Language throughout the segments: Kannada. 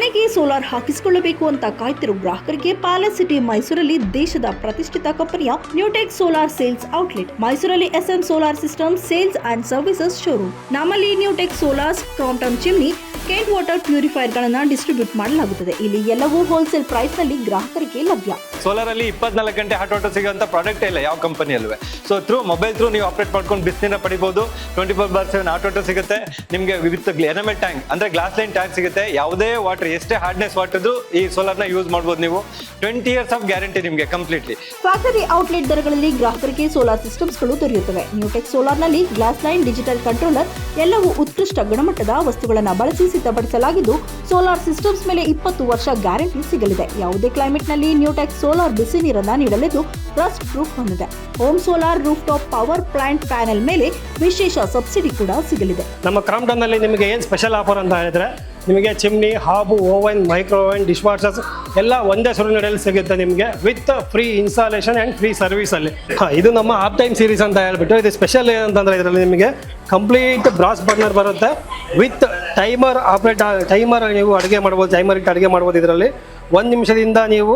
ಮನೆಗೆ ಸೋಲಾರ್ ಹಾಕಿಸಿಕೊಳ್ಳಬೇಕು ಅಂತ ಕಾಯ್ತಿರೋ ಗ್ರಾಹಕರಿಗೆ ಪ್ಯಾಲೇಸ್ ಸಿಟಿ ಮೈಸೂರಲ್ಲಿ ದೇಶದ ಪ್ರತಿಷ್ಠಿತ ಕಂಪನಿಯ ನ್ಯೂಟೆಕ್ ಸೋಲಾರ್ ಸೇಲ್ಸ್ ಔಟ್ಲೆಟ್, ಮೈಸೂರಲ್ಲಿ SM solar system sales and services showroom. ನಮ್ಮಲ್ಲಿ Newtech solars Crompton chimney, Kent water purifier ಗಳನ್ನ ಡಿಸ್ಟ್ರಿಬ್ಯೂಟ್ ಮಾಡಲಾಗುತ್ತದೆ. ಇಲ್ಲಿ ಎಲ್ಲವೂ ಹೋಲ್ಸೇಲ್ ಪ್ರೈಸ್ನಲ್ಲಿ ಗ್ರಾಹಕರಿಗೆ ಲಭ್ಯ. ಸೋಲಾರ್ ಅಲ್ಲಿ ಇಪ್ಪತ್ನಾಲ್ಕು ಗಂಟೆ ಹಾಟ್ ಆಟೋ ಸಿಗುವಂತ ಪ್ರಾಡಕ್ಟ್ ಇಲ್ಲ ಯಾವ ಕಂಪನಿಯಲ್ಲೂ. ಸೊ ಥ್ರೂ ಮೊಬೈಲ್ ಥ್ರೂ ನೀವು ಆಪರೇಟ್ ಮಾಡ್ಕೊಂಡು ಬಿಸಿನ ಪಡಿಬಹುದು twenty four by seven water ಸಿಗುತ್ತೆ. ನಿಮಗೆ ವಿವಿಧ ಎನಮೆಲ್ ಟ್ಯಾಂಕ್ ಅಂದ್ರೆ ಗ್ಲಾಸ್ ಲೈನ್ ಟ್ಯಾಂಕ್ ಸಿಗುತ್ತೆ. ಯಾವುದೇ ವಾಟರ್ ಎಷ್ಟೇ ಹಾರ್ಡ್ನೆಸ್ ವಾಟಿದ್ರು ಈ ಈ ಸೋಲಾರ್ನ ಯೂಸ್ ಮಾಡ್ಬೋದು ನೀವು. ಟ್ವೆಂಟಿ ಇಯರ್ಸ್ ಆಫ್ ಗ್ಯಾರಂಟಿ ನಿಮಗೆ ಕಂಪ್ಲೀಟ್ಲಿ ಫ್ಯಾಕ್ಟರಿ ಔಟ್ಲೆಟ್ ದರಗಳಲ್ಲಿ ಗ್ರಾಹಕರಿಗೆ ಸೋಲಾರ್ ಸಿಸ್ಟಮ್ಸ್ಗಳು ದೊರೆಯುತ್ತವೆ. ನ್ಯೂಟೆಕ್ ಸೋಲಾರ್ನಲ್ಲಿ ಗ್ಲಾಸ್ ಲೈನ್ ಡಿಜಿಟಲ್ ಕಂಟ್ರೋಲರ್ ಎಲ್ಲವೂ ಉತ್ಕೃಷ್ಟ ಗುಣಮಟ್ಟದ ವಸ್ತುಗಳನ್ನು ಬಳಸಿ ಸಿದ್ಧಪಡಿಸಲಾಗಿದ್ದು ಸೋಲಾರ್ ಸಿಸ್ಟಮ್ಸ್ ಮೇಲೆ ಇಪ್ಪತ್ತು ವರ್ಷ ಗ್ಯಾರಂಟಿ ಸಿಗಲಿದೆ. ಯಾವುದೇ ಕ್ಲೈಮೇಟ್ ಕ್ಲೈಮೇಟ್ನಲ್ಲಿ ನ್ಯೂಟೆಕ್ ಸೋಲಾರ್ ಬಿಸಿ ನೀರನ್ನು ನೀಡಲಿದ್ದು ರಸ್ಟ್ ಪ್ರೂಫ್ ಹೊಂದಿದೆ. Home solar roof top power plant panel ಮೇಲೆ ವಿಶೇಷ ಸಬ್ಸಿಡಿ ಕೂಡ ಸಿಗಲಿದೆ. ನಮ್ಮ ಕ್ರಾಂಪ್ಟನ್ನಲ್ಲಿ ನಿಮಗೆ ಏನು ಸ್ಪೆಷಲ್ ಆಫರ್ ಅಂತ ಹೇಳಿದ್ರೆ ನಿಮಗೆ chimney, hob, oven micro oven dish washers ಎಲ್ಲ ಒಂದೇ ಸುರುನಡೆಯಲ್ಲಿ ಸಿಗುತ್ತೆ ನಿಮಗೆ with free installation and free ಸರ್ವಿಸಲ್ಲಿ. ಹಾಂ, ಇದು ನಮ್ಮ ಆಪ್ ಟೈಮ್ ಸೀರೀಸ್ ಅಂತ ಹೇಳ್ಬಿಟ್ಟು ಇದು ಸ್ಪೆಷಲ್ ಏನಂತಂದರೆ ಇದರಲ್ಲಿ ನಿಮಗೆ ಕಂಪ್ಲೀಟ್ ಬ್ರಾಸ್ ಬರ್ನರ್ ಬರುತ್ತೆ. ವಿತ್ ಟೈಮರ್ ಆಪ್ರೇಟ್ ಟೈಮರ್ ನೀವು ಅಡುಗೆ ಮಾಡ್ಬೋದು ಟೈಮರ್ ಇಟ್ಟು ಅಡುಗೆ ಮಾಡ್ಬೋದು ಇದರಲ್ಲಿ. ಒಂದು ನಿಮಿಷದಿಂದ ನೀವು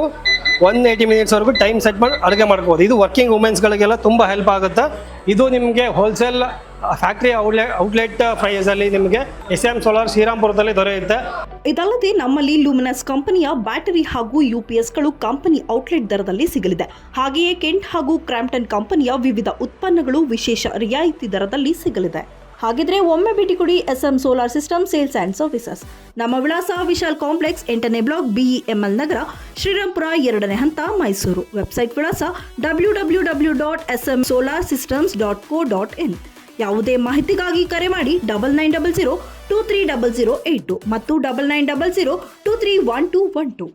ಒನ್ ಏಯ್ಟಿ ಮಿನಿಟ್ಸ್ವರೆಗೂ ಟೈಮ್ ಸೆಟ್ ಮಾಡಿ ಅಡುಗೆ ಮಾಡ್ಬೋದು. ಇದು ವರ್ಕಿಂಗ್ ವುಮೆನ್ಸ್ಗಳಿಗೆಲ್ಲ ತುಂಬ ಹೆಲ್ಪ್ ಆಗುತ್ತೆ. ಇದು ನಿಮಗೆ ಹೋಲ್ಸೇಲ್ ಫ್ಯಾಕ್ಟ್ರಿ ಔಟ್ಲೆಟ್ ಔಟ್ಲೆಟ್ ಪ್ರೈಸಲ್ಲಿ ನಿಮಗೆ ಎಸ್ ಎಂ ಸೋಲಾರ್ ಶ್ರೀರಾಮ್ಪುರದಲ್ಲಿ ದೊರೆಯುತ್ತೆ. ಇದಲ್ಲದೆ ನಮ್ಮಲ್ಲಿ ಲೂಮಿನಸ್ ಕಂಪನಿಯ ಬ್ಯಾಟರಿ ಹಾಗೂ ಯುಪಿಎಸ್ಗಳು ಕಂಪನಿ ಔಟ್ಲೆಟ್ ದರದಲ್ಲಿ ಸಿಗಲಿದೆ. ಹಾಗೆಯೇ ಕೆಂಟ್ ಹಾಗೂ ಕ್ರಾಂಪ್ಟನ್ ಕಂಪನಿಯ ವಿವಿಧ ಉತ್ಪನ್ನಗಳು ವಿಶೇಷ ರಿಯಾಯಿತಿ ದರದಲ್ಲಿ ಸಿಗಲಿದೆ. ಹಾಗಿದ್ರೆ ಒಮ್ಮೆ ಭೇಟಿ ಕೊಡಿ S M solar system sales and services ನಮ್ಮ ವಿಳಾಸ ವಿಶಾಲ್ ಕಾಂಪ್ಲೆಕ್ಸ್ ಎಂಟನೇ ಬ್ಲಾಕ್ ಬಿಇಎಂಎಲ್ ನಗರ ಶ್ರೀರಾಮ್ಪುರ ಎರಡನೇ ಹಂತ, ಮೈಸೂರು. ವೆಬ್ಸೈಟ್ ವಿಳಾಸ W W W dot S M solar systems dot co dot in ಯಾವುದೇ ಮಾಹಿತಿಗಾಗಿ ಕರೆ ಮಾಡಿ double nine double zero two three double zero eight two ಮತ್ತು double nine double zero two three one two one two